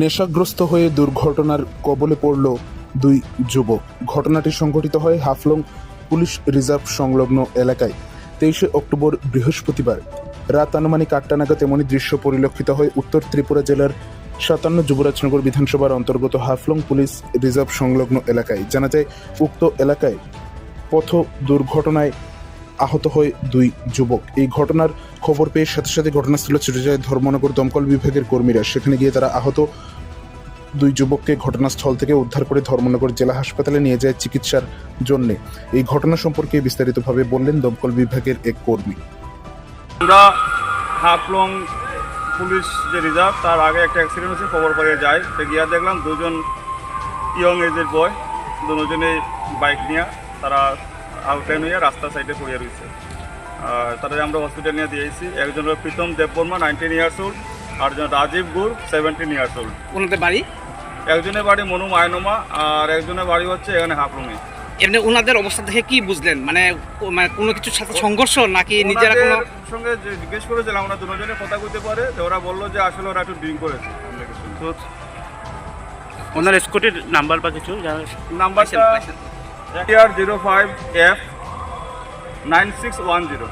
নেশাগ্রস্ত হয়ে দুর্ঘটনার কবলে পড়ল দুই যুবক। ঘটনাটি সংঘটিত হয় হাফলং পুলিশ রিজার্ভ সংলগ্ন এলাকায়। তেইশে অক্টোবর বৃহস্পতিবার রাত আনুমানিক আটটা নাগাদ এমনই দৃশ্য পরিলক্ষিত হয় উত্তর ত্রিপুরা জেলার সাতান্ন যুবরাজনগর বিধানসভার অন্তর্গত হাফলং পুলিশ রিজার্ভ সংলগ্ন এলাকায়। জানা যায়, উক্ত এলাকায় পথ দুর্ঘটনায় আহত হয় দুই যুবক। এই ঘটনার খবর পেয়ে সাথে সাথে ঘটনাস্থলে ছুটে যায় ধর্মনগর দমকল বিভাগের কর্মীরা। সেখানে গিয়ে তারা আহত দুই যুবককে ঘটনাস্থল থেকে উদ্ধার করে ধর্মনগর জেলা হাসপাতালে নিয়ে যায় চিকিৎসার জন্য। এই ঘটনা সম্পর্কে বিস্তারিতভাবে বললেন দমকল বিভাগের এক কর্মী। আমরা হাফলং পুলিশ যে রিজার্ভ, তার আগে একটা অ্যাক্সিডেন্ট হয়েছে, খবর পেয়ে যায় তো গিয়া দেখলাম দুজন ইয়ং এজের বয় দুজনে বাইক নিয়ে তারা আউটলাইন হয়ে রাস্তা সাইডে পড়ে রয়েছে। তাদের আমরা হসপিটাল নিয়ে দিয়েছি। একজন হলো Pritam Debbarma nineteen years old আর একজন Rajib Gur seventeen years old ওনাদের বাড়ি? একজনের বাড়ি মনু মায়নোমা আর একজনের বাড়ি হচ্ছে এখানে হাফলংয়ে এমনি ওনাদের অবস্থা দেখে কি বুঝলেন? মানে মানে কোনো কিছুর সাথে সংঘর্ষ নাকি নিজেরা কোনো সঙ্গে যে জিজ্ঞেস করেছিলাম আমরা দুজনে কথা কইতে পারে। তো ওরা বলল যে আসলে ওরা একটু ড্রিঙ্ক করেছে। আমরা কিছু তো ওনার স্কুটির নাম্বার বা কিছু? নাম্বারটা। TR zero five F nine six one zero